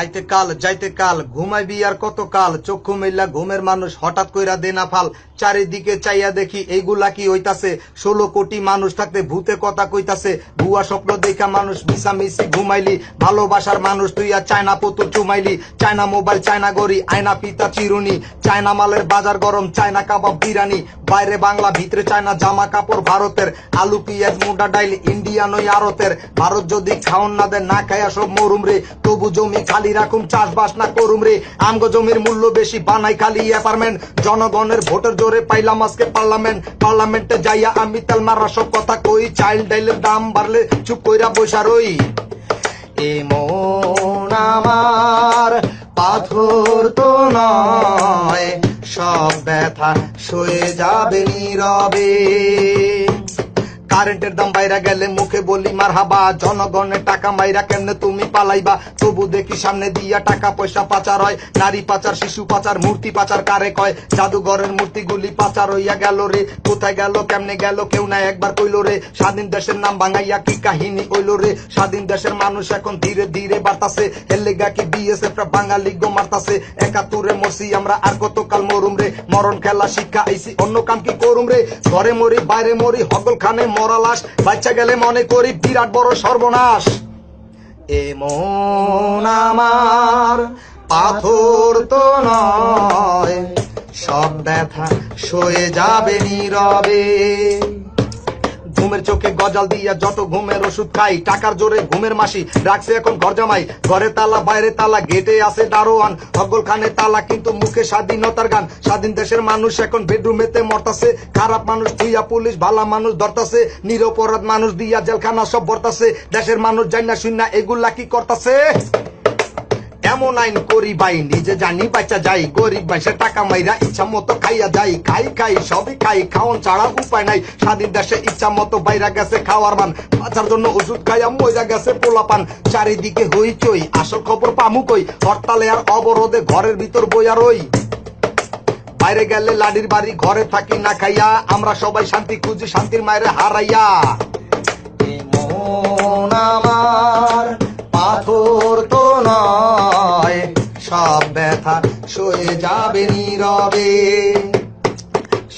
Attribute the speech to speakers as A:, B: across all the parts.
A: আইতে কাল, যাইতে কাল, ঘুমাইবি আর কত কাল? চক্ষু মেলা ঘুমের মানুষ হঠাৎ কইরা দেনা ফাল। চারিদিকে চাইয়া দেখি এইগুলা কি হইতাছে? ষোলো কোটি মানুষ থাকতে ভূতে কথা কইতাছে। ভুয়া স্বপ্ন দেখা মানুষ মিশামিশি ঘুমাইলি। ভালোবাসার মানুষ তুই আর চায়না পুতুল চুমাইলি। চায়না মোবাইল, চায়না গড়ি, আয়না পিতা চিরুনি। চায়না মালের বাজার গরম, চায়না কাবাব বিরানি বাইরে বাংলা, ভিতরে চায়না জামা কাপড় ভারতের। আলু, পিঁয়াজ, মুডা, ডাইল, ইন্ডিয়ান ওই আরতের ভারত যদি খাওন না দেয়, না খাইয়া সব মরুম রে। তবু জমি খালি রাখুম, চাষবাস না করুম রে। আমগো জমির মূল্য বেশি, বানাই খালি অ্যাপার্টমেন্ট জনগণের ভোটের জোরে পাইলাম আজকে পার্লামেন্ট পার্লামেন্টে যাইয়া আমি তেল মারা সব কথা কই চাইল্ড ডাইলের দাম বাড়লে চুপ কইরা বসা রই। এ মন আমার, পাথর তো নয়, সব ব্যথা সয়ে যাবে নীরবে। কারেন্টের দাম বাইরা গেলে মুখে বলি মার হাবা জনগণের টাকা মাইরা কেমনে তুমি পালাইবা? তবু দেখি সামনে দিয়া টাকা পয়সা পাচার হয়, নারী পাচার, শিশু পাচার, মূর্তি পাচার কারে কয়? জাদুঘরের মূর্তিগুলি পাচার হইয়া গেল রে, কোথায় গেল, কেমনে গেল, কেউ না একবার কইলো রে, স্বাধীন দেশের নাম ভাঙাইয়া কি কাহিনী হইল রে? স্বাধীন দেশের মানুষ এখন ধীরে ধীরে বাড়তাছে হেলেগা কি বিএসএফ রা বাঙালি গো মারতাছে? একাত্তরে মরছি আমরা, আর কতকাল মরুম রে? মরণ খেলা শিক্ষা আইছি, অন্য কাম কি করুম রে? ঘরে মরি, বাইরে মরি হগল খানে মরা লাশ বাচ্চা গেলে মনে করি বিরাট বড় সর্বনাশ। এ মন আমার পাথর তো নয়, সব ব্যথা সয়ে যাবে নীরবে। ঘুমের চোখে গজাল দিয়া যত ঘুমের ওষুধ খাই, টাকার জোরে ঘুমের মাসি রাখছে এখন ঘর জামাই। ঘরে তালা, বাইরে তালা, গেটে আছে দারোয়ান। হগল খানে তালা, কিন্তু মুখে স্বাধীনতার গান। স্বাধীন দেশের মানুষ এখন বেডরুমেতে মরতাছে। খারাপ মানুষ দিয়া পুলিশ, ভালা মানুষ ধরতাছে। নিরপরাধ মানুষ দিয়া জেলখানা সব ভরতাছে। দেশের মানুষ জানি না শুন না এগুলা কি করতাছে? এমন আইন করি বাই নিজে জানি বাচ্চা যাই গরিব বাইসে টাকা মাইরা ইচ্ছা মতো খাইয়া যাই খাই খাই, সবই খাই খাওন ছাড়া উপায় নাই। স্বাধীন দেশে ইচ্ছা মতো বাইরা গেছে খাওয়ার মান বাঁচার জন্য ওষুধ খাইয়া মজা গেছে পোলাপান চারিদিকে হইচই আসল খবর পামু কই? হরতালে আর অবরোধে ঘরের ভিতর বইয়া রই। বাইরে গেলে লাডির বাড়ি, ঘরে থাকি না খাইয়া, আমরা সবাই শান্তি খুঁজি শান্তির মায়ের হারাইয়া। আমার পাথর তো নয় সব ব্যথা সয়ে যাবে নীরবে।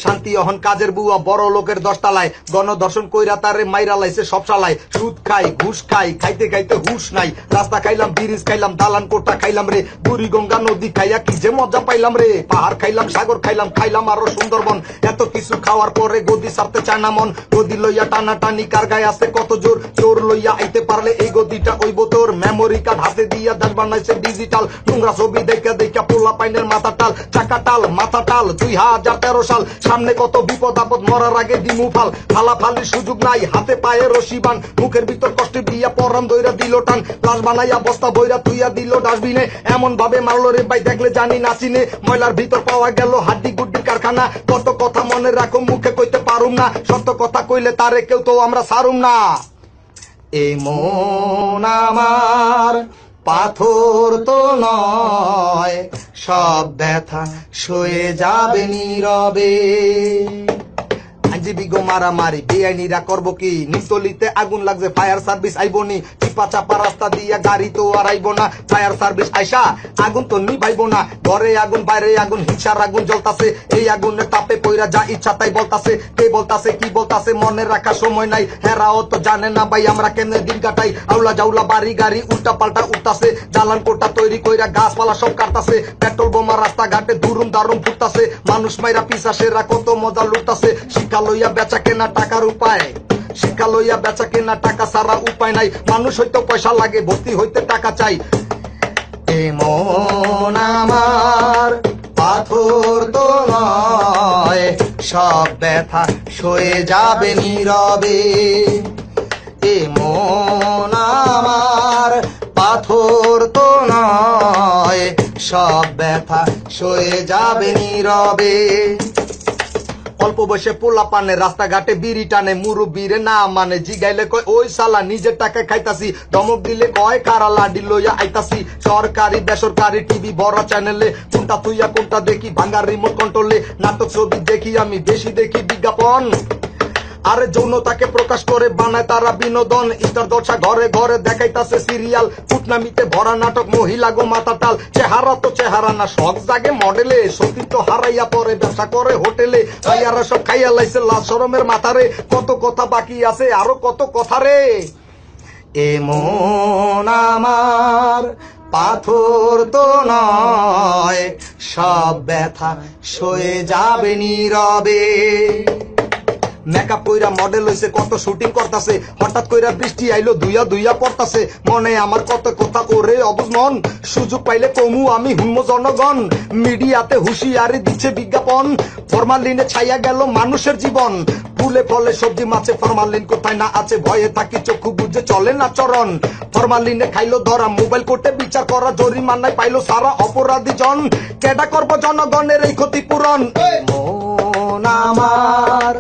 A: শান্তি অহন কাজের বুয়া বড় লোকের দশতলায়। গণদর্শন কইরা তারে মাইরা লাইছে সব সালায় সুদ খাই, ঘুষ খাই, খাইতে খাইতে হুশ নাই। রাস্তা খাইলাম, ব্রিজ খাইলাম, দালান কোটা খাইলাম রে। বুড়ি গঙ্গা নদী খাইয়া কি যে মজা পাইলাম রে। পাহাড় খাইলাম, সাগর খাইলাম খাইলাম আরও সুন্দরবন। এত কিছু খাওয়ার পরে গদি সারতে চায় না মন। গদি লইয়া টানা টানি কার গায়ে আছে কত জোর। চোর লইয়া আইতে পারলে এই গদিটা ওইব তোর। মেমোরি কার্ড হাতে দিয়া দাস বানাইছে ডিজিটাল নোংরা ছবি দেখা দেখা পোলা পাইনের মাথা টাল। চাকা টাল, মাথা টাল, দুই হাজার তেরো সাল। সামনে কত বিপদ আপদ, মরার আগে দিমু ফাল। ফালা ফালির সুযোগ নাই, হাতে পায়ে রশি বান। মুখের ভিতর কষ্টে দিয়া পরাম দইরা দিল টান। লাশ বানাইয়া বস্তা বইরা তুইয়া দিল ডাস্টবিনে। এমন ভাবে মারলো রে ভাই, দেখলে জানি নাচিনে ময়লার ভিতর পাওয়া গেল হাড্ডি গুড্ডি কারখানা। কত কথা মনে রাখো, মুখে কইতে পারুম না। সত্য কথা কইলে তারে কেউ তো আমরা সারুম না। এ মন আমার পাথর তো নয় সব ব্যথা সয়ে যাবে নীরবে। আইনজীবী গো মারামারি। বেআইনিরা করব কি? নিতলিতে আগুন লাগছে, ফায়ার সার্ভিস আইবো নি। চিপা চাপা রাস্তা দিয়া গাড়ি তো আর আইবো না। ফায়ার সার্ভিস আইসা, আগুন তো নিভাইবো না। ঘরে আগুন, বাইরে আগুন, হিংসার আগুন জ্বলতাছে। এই আগুনের তাপে পইরা যা ইচ্ছা তাই বলতাছে। কে বলতাছে, কি বলতাছে, মনে রাখা সময় নাই। হেরাও তো জানে না ভাই, আমরা কেমনে দিন কাটাই। আউলা জাউলা বাড়ি গাড়ি উল্টা পাল্টা উঠতাছে। দালান কোটা তৈরি কইরা গাছপালা সব কাটতাছে। পেট্রোল বোমা রাস্তা ঘাটে দুরুম দারুম ফুটতাছে। মানুষ মাইরা পিসাসেরা কত মজা লুটতাছে। শিক্ষা লইয়া বেচা কেনা টাকার উপায়। শিক্ষা লইয়া বেচা কেনা টাকা সারা উপায় নাই। মানুষ হইতে পয়সা লাগে, ভর্তি হইতে টাকা চাই। এ মন আমার পাথর তো নয়, সব ব্যথা সয়ে যাবে নীরবে। এ মন আমার পাথর তো নয়, সব ব্যথা সয়ে যাবে নীরবে। অল্প বয়সে পোলা পানে, রাস্তাঘাটে বিড়ি টানে, মুরব্বীরে না মানে জিগাইলে কয়, ওই সালা নিজের টাকা খাইতাছি দমক দিলে কয়, কারা লাডি লইয়া আইতাছি, সরকারি, বেসরকারি টিভি বড় চ্যানেলে কোনটা তুইয়া, কোনটা দেখি, ভাঙ্গার রিমোট কন্ট্রোলে নাটক ছবি দেখি আমি, বেশি দেখি বিজ্ঞাপন। আরে যৌনতাকে প্রকাশ করে বানায় তারা বিনোদন। স্টার দশা ঘরে ঘরে দেখাইতাছে সিরিয়াল ফুটনামিতে ভরা নাটক, মহিলা গো মাতাটাল চেহারা তো চেহারা না শখ জাগে মডেলে সতীত্ব হারাইয়া পরে ব্যবসা করে হোটেলে ভাইয়ারা সব খাইয়া লাইছে লাল সরমের মাথারে। কত কথা বাকি আছে, আরও কত কথা রে? এমন আমার পাথর তো নয়, সব ব্যথা সয়ে যাবে নীরবে। মেকআপ কইরা মডেল হইছে, কত শুটিং করতাছে, হঠাৎ কইরা বৃষ্টি আইলো দুইয়া দুইয়া পড়তাছে। মনে আমার কত কথা ওরে অবুজ মন, সুযোগ পাইলে কমু আমি হুম্ম জনগণ। মিডিয়াতে হুঁশিয়ারি দিচ্ছে বিজ্ঞাপন ফরমালিনে ছাইয়া গেল মানুষের জীবন। ফুলে ফলে সবজি মাছে ফরমালিন কোথায় না আছে, ভয়ে থাকি চক্ষু বুঝে চলে না চরণ। ফরমালিনে খাইলো ধরা মোবাইল কোর্টে বিচার করা, জরিমানায় পাইলো সারা অপরাধী জন কেডা করব জনগণের এই ক্ষতিপূরণ? আমার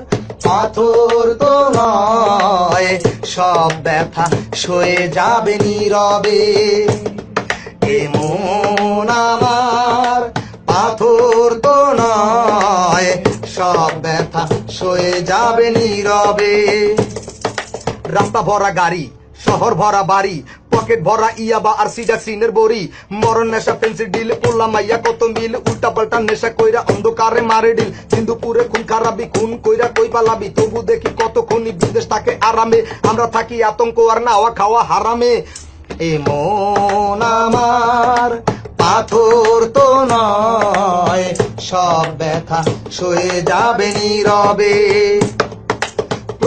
A: পাথর তো নয় সব ব্যথা সয়ে যাবে নীরবে। এমন আমার পাথর তো নয় সব ব্যথা সয়ে যাবে নীরবে। রাস্তা ভরা গাড়ি, শহর ভরা বাড়ি পকেট ভরা ইয়াবা আর সিডা সিনের বড়ি। মরণ নেশা পেন্সিল ডিল পোলা মাইয়া কত মিল উল্টা পাল্টা নেশা কইরা অন্ধকারে মারে ডিল। সিন্ধুপুরে খুন খারাপি, খুন কইরা কই পালাবি? তবু দেখি কত খুনি বিদেশ থাকে আরামে। আমরা থাকি আতঙ্ক আর নাওয়া খাওয়া হারামে। এ মন আমার পাথর তো নয়, সব ব্যথা সয়ে যাবে নীরবে।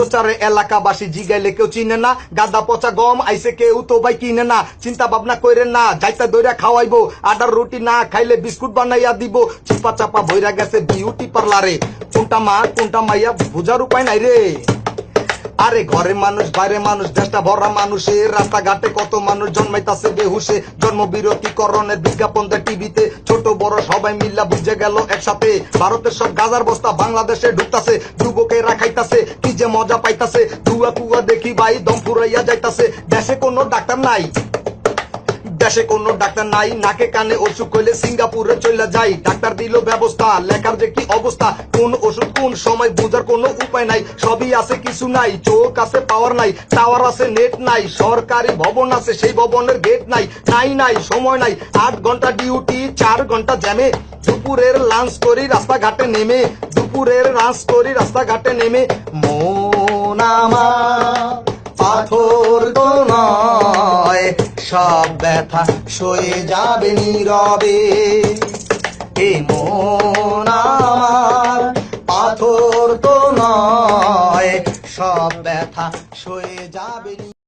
A: প্রচারে এলাকাবাসী জিগাইলে কেউ চিনে না, গাদা পচা গম আইসে কেউ তো ভাই কিনে না, চিন্তা ভাবনা করে না, যাইতা দইরা খাওয়াইবো আডার রুটি না খাইলে বিস্কুট বানাইয়া দিব, চিপা চাপা ভৈরা গেছে বিউটি পার্লারে। কোনটা মা, কোনটা মাইয়া, বুঝার উপায় নাই রে। আরে ঘরে মানুষ, বাইরে মানুষ, দেশটা ভরা মানুষের রাস্তাঘাটে কত মানুষ জন্মাইতাছে বেহুসে জন্ম বিরতি করণের বিজ্ঞাপন দেয় টিভিতে। ছোট, বড় সবাই মিল্লা বুঝে গেল একসাথে। ভারতের সব গাজার বস্তা বাংলাদেশে ঢুকতাছে, যুবকে রাখাইতাছে, কি যে মজা পাইতাছে। ধুয়া কুয়া দেখি ভাই, দম ফুরাইয়া যাইতাছে। দেশে কোনো ডাক্তার নাই। দেশে কোনো ডাক্তার নাই, নাকে কানে অসুখ হইলে সিঙ্গাপুরে চলে যাই। ডাক্তার দিল ব্যবস্থা, লেখার যে কি অবস্থা, কোন ওষুধ কোন সময় বোঝার কোনো উপায় নাই, সবই আছে, কিছু নাই, চোখ আছে, পাওয়ার নাই, টাওয়ার আছে, নেট নাই, সরকারি ভবন আছে, সেই ভবনের গেট নাই নাই নাই, সময় নাই, আট ঘণ্টা ডিউটি, চার ঘণ্টা জ্যামে, দুপুরের লাঞ্চ করি, রাস্তাঘাটে নেমে, দুপুরের লাঞ্চ করি, রাস্তাঘাটে নেমে, মন আমার পাথর তো নয়। সব ব্যথা সয়ে যাবে নীরবে এ মন আমার পাথর তো নয়, সব ব্যথা সয়ে যাবে।